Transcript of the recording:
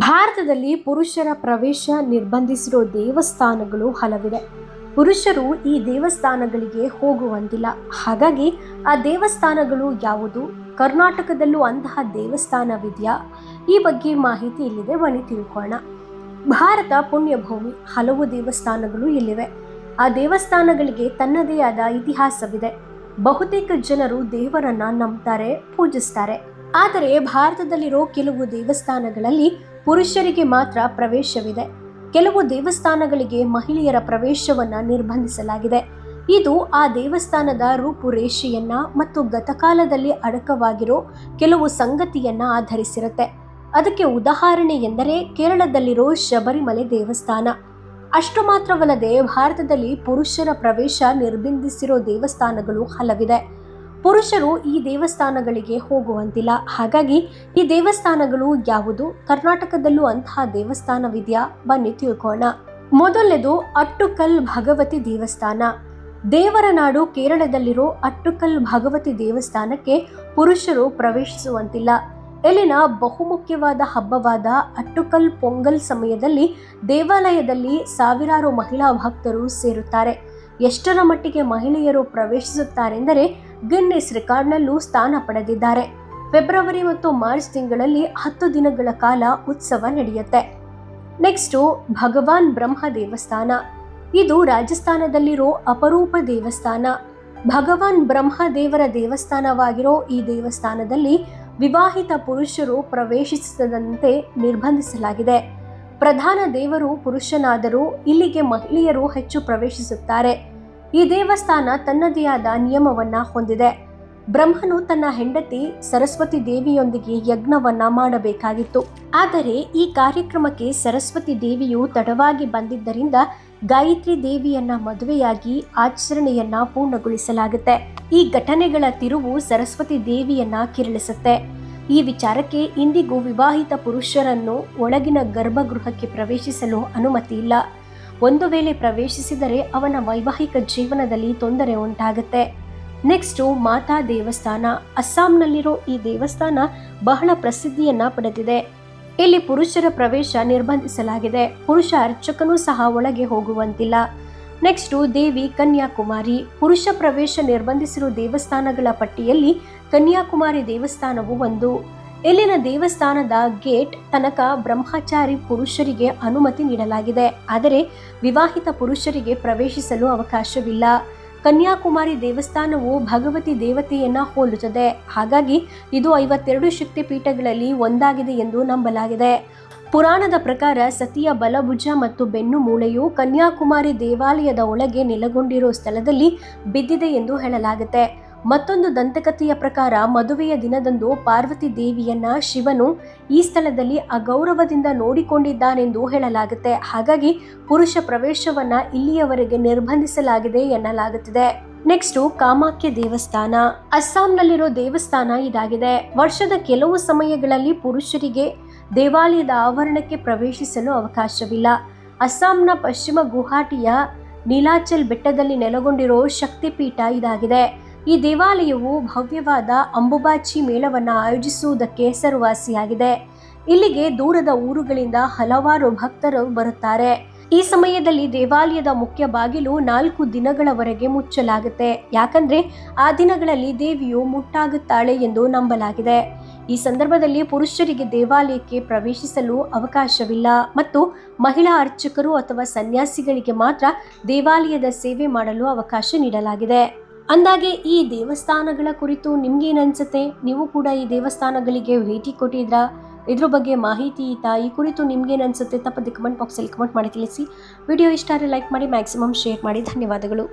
ಭಾರತದಲ್ಲಿ ಪುರುಷರ ಪ್ರವೇಶ ನಿರ್ಬಂಧಿಸಿರೋ ದೇವಸ್ಥಾನಗಳು ಹಲವಿದೆ. ಪುರುಷರು ಈ ದೇವಸ್ಥಾನಗಳಿಗೆ ಹೋಗುವಂತಿಲ್ಲ. ಹಾಗಾಗಿ ಆ ದೇವಸ್ಥಾನಗಳು ಯಾವುದು? ಕರ್ನಾಟಕದಲ್ಲೂ ಅಂತಹ ದೇವಸ್ಥಾನವಿದೆಯಾ? ಈ ಬಗ್ಗೆ ಮಾಹಿತಿ ಇಲ್ಲಿದೆ, ಬನ್ನಿ ತಿಳ್ಕೊಳ್ಳೋಣ. ಭಾರತ ಪುಣ್ಯಭೂಮಿ, ಹಲವು ದೇವಸ್ಥಾನಗಳು ಇಲ್ಲಿವೆ. ಆ ದೇವಸ್ಥಾನಗಳಿಗೆ ತನ್ನದೇ ಆದ ಇತಿಹಾಸವಿದೆ. ಬಹುತೇಕ ಜನರು ದೇವರನ್ನ ನಂಬ್ತಾರೆ, ಪೂಜಿಸ್ತಾರೆ. ಆದರೆ ಭಾರತದಲ್ಲಿರೋ ಕೆಲವು ದೇವಸ್ಥಾನಗಳಲ್ಲಿ ಪುರುಷರಿಗೆ ಮಾತ್ರ ಪ್ರವೇಶವಿದೆ. ಕೆಲವು ದೇವಸ್ಥಾನಗಳಿಗೆ ಮಹಿಳೆಯರ ಪ್ರವೇಶವನ್ನು ನಿರ್ಬಂಧಿಸಲಾಗಿದೆ. ಇದು ಆ ದೇವಸ್ಥಾನದ ರೂಪುರೇಷೆಯನ್ನ ಮತ್ತು ಗತಕಾಲದಲ್ಲಿ ಅಡಕವಾಗಿರೋ ಕೆಲವು ಸಂಗತಿಯನ್ನ ಆಧರಿಸಿರುತ್ತೆ. ಅದಕ್ಕೆ ಉದಾಹರಣೆ ಎಂದರೆ ಕೇರಳದಲ್ಲಿರೋ ಶಬರಿಮಲೆ ದೇವಸ್ಥಾನ. ಅಷ್ಟು ಮಾತ್ರವಲ್ಲದೆ ಭಾರತದಲ್ಲಿ ಪುರುಷರ ಪ್ರವೇಶ ನಿರ್ಬಂಧಿಸಿರೋ ದೇವಸ್ಥಾನಗಳು ಹಲವಿದೆ. ಪುರುಷರು ಈ ದೇವಸ್ಥಾನಗಳಿಗೆ ಹೋಗುವಂತಿಲ್ಲ. ಹಾಗಾಗಿ ಈ ದೇವಸ್ಥಾನಗಳು ಯಾವುದು? ಕರ್ನಾಟಕದಲ್ಲೂ ಅಂತಹ ದೇವಸ್ಥಾನವಿದೆಯಾ? ಬನ್ನಿ ತಿಳ್ಕೋಣ. ಮೊದಲನೇದು ಅಟ್ಟುಕಲ್ ಭಗವತಿ ದೇವಸ್ಥಾನ. ದೇವರ ನಾಡು ಕೇರಳದಲ್ಲಿರೋ ಅಟ್ಟುಕಲ್ ಭಗವತಿ ದೇವಸ್ಥಾನಕ್ಕೆ ಪುರುಷರು ಪ್ರವೇಶಿಸುವಂತಿಲ್ಲ. ಇಲ್ಲಿನ ಬಹುಮುಖ್ಯವಾದ ಹಬ್ಬವಾದ ಅಟ್ಟುಕಲ್ ಪೊಂಗಲ್ ಸಮಯದಲ್ಲಿ ದೇವಾಲಯದಲ್ಲಿ ಸಾವಿರಾರು ಮಹಿಳಾ ಭಕ್ತರು ಸೇರುತ್ತಾರೆ. ಎಷ್ಟರ ಮಟ್ಟಿಗೆ ಮಹಿಳೆಯರು ಪ್ರವೇಶಿಸುತ್ತಾರೆಂದರೆ ಗಿನ್ನಿಸ್ ರೆಕಾರ್ಡ್ನಲ್ಲೂ ಸ್ಥಾನ ಪಡೆದಿದ್ದಾರೆ. ಫೆಬ್ರವರಿ ಮತ್ತು ಮಾರ್ಚ್ ತಿಂಗಳಲ್ಲಿ ಹತ್ತು ದಿನಗಳ ಕಾಲ ಉತ್ಸವ ನಡೆಯುತ್ತೆ. ನೆಕ್ಸ್ಟು ಭಗವಾನ್ ಬ್ರಹ್ಮ ದೇವಸ್ಥಾನ. ಇದು ರಾಜಸ್ಥಾನದಲ್ಲಿರೋ ಅಪರೂಪ ದೇವಸ್ಥಾನ. ಭಗವಾನ್ ಬ್ರಹ್ಮ ದೇವರ ದೇವಸ್ಥಾನವಾಗಿರೋ ಈ ದೇವಸ್ಥಾನದಲ್ಲಿ ವಿವಾಹಿತ ಪುರುಷರು ಪ್ರವೇಶಿಸದಂತೆ ನಿರ್ಬಂಧಿಸಲಾಗಿದೆ. ಪ್ರಧಾನ ದೇವರು ಪುರುಷನಾದರೂ ಇಲ್ಲಿಗೆ ಮಹಿಳೆಯರು ಹೆಚ್ಚು ಪ್ರವೇಶಿಸುತ್ತಾರೆ. ಈ ದೇವಸ್ಥಾನ ತನ್ನದೇ ಆದ ನಿಯಮವನ್ನ ಹೊಂದಿದೆ. ಬ್ರಹ್ಮನು ತನ್ನ ಹೆಂಡತಿ ಸರಸ್ವತಿ ದೇವಿಯೊಂದಿಗೆ ಯಜ್ಞವನ್ನ ಮಾಡಬೇಕಾಗಿತ್ತು. ಆದರೆ ಈ ಕಾರ್ಯಕ್ರಮಕ್ಕೆ ಸರಸ್ವತಿ ದೇವಿಯು ತಡವಾಗಿ ಬಂದಿದ್ದರಿಂದ ಗಾಯತ್ರಿ ದೇವಿಯನ್ನ ಮದುವೆಯಾಗಿ ಆಚರಣೆಯನ್ನ ಪೂರ್ಣಗೊಳಿಸಲಾಗುತ್ತೆ. ಈ ಘಟನೆಗಳ ತಿರುವು ಸರಸ್ವತಿ ದೇವಿಯನ್ನ ಕಿರಳಿಸುತ್ತೆ. ಈ ವಿಚಾರಕ್ಕೆ ಇಂದಿಗೂ ವಿವಾಹಿತ ಪುರುಷರನ್ನು ಒಳಗಿನ ಗರ್ಭಗೃಹಕ್ಕೆ ಪ್ರವೇಶಿಸಲು ಅನುಮತಿ ಇಲ್ಲ. ಒಂದು ವೇಳೆ ಪ್ರವೇಶಿಸಿದರೆ ಅವನ ವೈವಾಹಿಕ ಜೀವನದಲ್ಲಿ ತೊಂದರೆ ಉಂಟಾಗುತ್ತೆ. ನೆಕ್ಸ್ಟು ಮಾತಾ ದೇವಸ್ಥಾನ. ಅಸ್ಸಾಂನಲ್ಲಿರೋ ಈ ದೇವಸ್ಥಾನ ಬಹಳ ಪ್ರಸಿದ್ಧಿಯನ್ನ ಪಡೆದಿದೆ. ಇಲ್ಲಿ ಪುರುಷರ ಪ್ರವೇಶ ನಿರ್ಬಂಧಿಸಲಾಗಿದೆ. ಪುರುಷ ಅರ್ಚಕನೂ ಸಹ ಒಳಗೆ ಹೋಗುವಂತಿಲ್ಲ. ನೆಕ್ಸ್ಟು ದೇವಿ ಕನ್ಯಾಕುಮಾರಿ. ಪುರುಷ ಪ್ರವೇಶ ನಿರ್ಬಂಧಿಸಿರುವ ದೇವಸ್ಥಾನಗಳ ಪಟ್ಟಿಯಲ್ಲಿ ಕನ್ಯಾಕುಮಾರಿ ದೇವಸ್ಥಾನವು ಒಂದು. ಇಲ್ಲಿನ ದೇವಸ್ಥಾನದ ಗೇಟ್ ತನಕ ಬ್ರಹ್ಮಚಾರಿ ಪುರುಷರಿಗೆ ಅನುಮತಿ ನೀಡಲಾಗಿದೆ. ಆದರೆ ವಿವಾಹಿತ ಪುರುಷರಿಗೆ ಪ್ರವೇಶಿಸಲು ಅವಕಾಶವಿಲ್ಲ. ಕನ್ಯಾಕುಮಾರಿ ದೇವಸ್ಥಾನವು ಭಗವತಿ ದೇವತೆಯನ್ನ ಹೋಲುತ್ತದೆ. ಹಾಗಾಗಿ ಇದು ಐವತ್ತೆರಡು ಶಕ್ತಿ ಪೀಠಗಳಲ್ಲಿ ಒಂದಾಗಿದೆ ಎಂದು ನಂಬಲಾಗಿದೆ. ಪುರಾಣದ ಪ್ರಕಾರ ಸತಿಯ ಬಲಭುಜ ಮತ್ತು ಬೆನ್ನು ಮೂಳೆಯು ಕನ್ಯಾಕುಮಾರಿ ದೇವಾಲಯದ ಒಳಗೆ ನೆಲೆಗೊಂಡಿರುವ ಸ್ಥಳದಲ್ಲಿ ಬಿದ್ದಿದೆ ಎಂದು ಹೇಳಲಾಗುತ್ತೆ. ಮತ್ತೊಂದು ದಂತಕಥೆಯ ಪ್ರಕಾರ ಮದುವೆಯ ದಿನದಂದು ಪಾರ್ವತಿ ದೇವಿಯನ್ನ ಶಿವನು ಈ ಸ್ಥಳದಲ್ಲಿ ಅಗೌರವದಿಂದ ನೋಡಿಕೊಂಡಿದ್ದಾನೆಂದು ಹೇಳಲಾಗುತ್ತೆ. ಹಾಗಾಗಿ ಪುರುಷ ಪ್ರವೇಶವನ್ನ ಇಲ್ಲಿಯವರೆಗೆ ನಿರ್ಬಂಧಿಸಲಾಗಿದೆ ಎನ್ನಲಾಗುತ್ತಿದೆ. ನೆಕ್ಸ್ಟು ಕಾಮಾಖ್ಯ ದೇವಸ್ಥಾನ. ಅಸ್ಸಾಂನಲ್ಲಿರೋ ದೇವಸ್ಥಾನ ಇದಾಗಿದೆ. ವರ್ಷದ ಕೆಲವು ಸಮಯಗಳಲ್ಲಿ ಪುರುಷರಿಗೆ ದೇವಾಲಯದ ಆವರಣಕ್ಕೆ ಪ್ರವೇಶಿಸಲು ಅವಕಾಶವಿಲ್ಲ. ಅಸ್ಸಾಂನ ಪಶ್ಚಿಮ ಗುವಾಹಟಿಯ ನೀಲಾಚಲ್ ಬೆಟ್ಟದಲ್ಲಿ ನೆಲೆಗೊಂಡಿರೋ ಶಕ್ತಿಪೀಠ ಇದಾಗಿದೆ. ಈ ದೇವಾಲಯವು ಭವ್ಯವಾದ ಅಂಬುಬಾಚಿ ಮೇಳವನ್ನು ಆಯೋಜಿಸುವುದಕ್ಕೆ ಹೆಸರುವಾಸಿಯಾಗಿದೆ. ಇಲ್ಲಿಗೆ ದೂರದ ಊರುಗಳಿಂದ ಹಲವಾರು ಭಕ್ತರು ಬರುತ್ತಾರೆ. ಈ ಸಮಯದಲ್ಲಿ ದೇವಾಲಯದ ಮುಖ್ಯ ಬಾಗಿಲು ನಾಲ್ಕು ದಿನಗಳವರೆಗೆ ಮುಚ್ಚಲಾಗುತ್ತೆ. ಯಾಕಂದ್ರೆ ಆ ದಿನಗಳಲ್ಲಿ ದೇವಿಯು ಮುಟ್ಟಾಗುತ್ತಾಳೆ ಎಂದು ನಂಬಲಾಗಿದೆ. ಈ ಸಂದರ್ಭದಲ್ಲಿ ಪುರುಷರಿಗೆ ದೇವಾಲಯಕ್ಕೆ ಪ್ರವೇಶಿಸಲು ಅವಕಾಶವಿಲ್ಲ. ಮತ್ತು ಮಹಿಳಾ ಅರ್ಚಕರು ಅಥವಾ ಸನ್ಯಾಸಿಗಳಿಗೆ ಮಾತ್ರ ದೇವಾಲಯದ ಸೇವೆ ಮಾಡಲು ಅವಕಾಶ ನೀಡಲಾಗಿದೆ. ಅಂದಾಗೆ ಈ ದೇವಸ್ಥಾನಗಳ ಕುರಿತು ನಿಮ್ಗೇನು ಅನ್ಸುತ್ತೆ ನೀವು ಕೂಡ ಈ ದೇವಸ್ಥಾನಗಳಿಗೆ ಭೇಟಿ ಕೊಟ್ಟಿದ್ರಾ, ಇದ್ರ ಬಗ್ಗೆ ಮಾಹಿತಿ ಇತ್ತಾ, ಈ ಕುರಿತು ನಿಮ್ಗೇನು ಅನ್ಸುತ್ತೆ ತಪ್ಪದೆ ಕಮೆಂಟ್ ಬಾಕ್ಸಲ್ಲಿ ಕಮೆಂಟ್ ಮಾಡಿ ತಿಳಿಸಿ. ವಿಡಿಯೋ ಇಷ್ಟ ಆದರೆ ಲೈಕ್ ಮಾಡಿ ಮ್ಯಾಕ್ಸಿಮಮ್ ಶೇರ್ ಮಾಡಿ. ಧನ್ಯವಾದಗಳು.